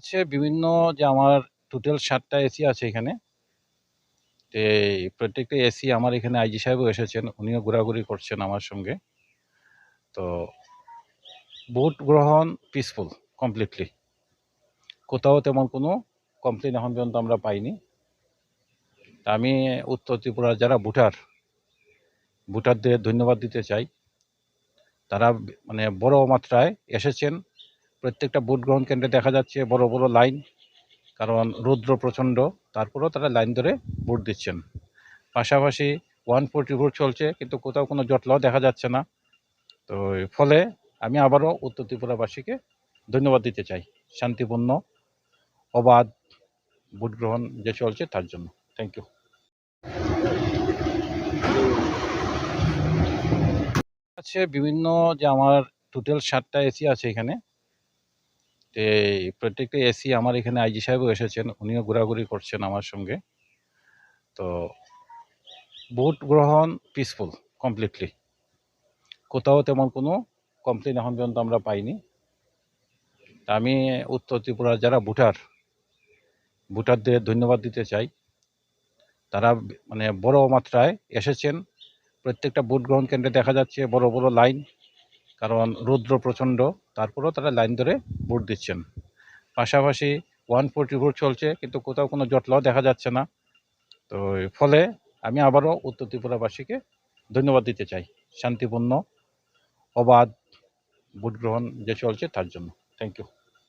আছে বিভিন্ন যে আমার টোটাল সাতটা এসি আছে এখানে। তো প্রত্যেকটা এসি আমার এখানে আইজি সাহেবও এসেছেন, উনিও ঘোরাঘুরি করছেন আমার সঙ্গে। তো ভোট গ্রহণ পিসফুল কমপ্লিটলি কোথাও তেমন কোনো কমপ্লেন এখন পর্যন্ত আমরা পাইনি। আমি উত্তর ত্রিপুরার যারা ভোটার, ভোটারদের ধন্যবাদ দিতে চাই। তারা মানে বড় মাত্রায় এসেছেন। প্রত্যেকটা ভোট গ্রহণ কেন্দ্রে দেখা যাচ্ছে বড় বড় লাইন, কারণ রৌদ্র প্রচণ্ড, তারপরেও তারা লাইন ধরে ভোট দিচ্ছেন। পাশাপাশি ওয়ান ফোরটি ভোট চলছে, কিন্তু কোথাও কোনো জটলাও দেখা যাচ্ছে না। তো ফলে আমি আবারও উত্তর ত্রিপুরাবাসীকে ধন্যবাদ দিতে চাই। শান্তিপূর্ণ, অবাধ ভোট গ্রহণ যে চলছে তার জন্য। থ্যাংক ইউ আছে বিভিন্ন যে আমার টোটাল সাতটা এসি আছে এখানে। প্রত্যেকটা এসি আমার এখানে আইজি সাহেবও এসেছেন, উনিও ঘোরাঘুরি করছেন আমার সঙ্গে। তো ভোট গ্রহণ পিসফুল কমপ্লিটলি কোথাও তেমন কোনো কমপ্লেন এখন পর্যন্ত আমরা পাইনি। আমি উত্তর ত্রিপুরার যারা ভোটার, ভোটারদের ধন্যবাদ দিতে চাই। তারা মানে বড় মাত্রায় এসেছেন। প্রত্যেকটা ভোট গ্রহণ কেন্দ্রে দেখা যাচ্ছে বড় বড় লাইন। কারণ রৌদ্র প্রচণ্ড, তারপরেও তারা লাইন ধরে ভোট দিচ্ছেন। পাশাপাশি ওয়ান ফোরটি ভোট চলছে, কিন্তু কোথাও কোনো জটলাও দেখা যাচ্ছে না। তো ফলে আমি আবারও উত্তর ত্রিপুরাবাসীকে ধন্যবাদ দিতে চাই। শান্তিপূর্ণ, অবাধ ভোট গ্রহণ যে চলছে তার জন্য। Thank you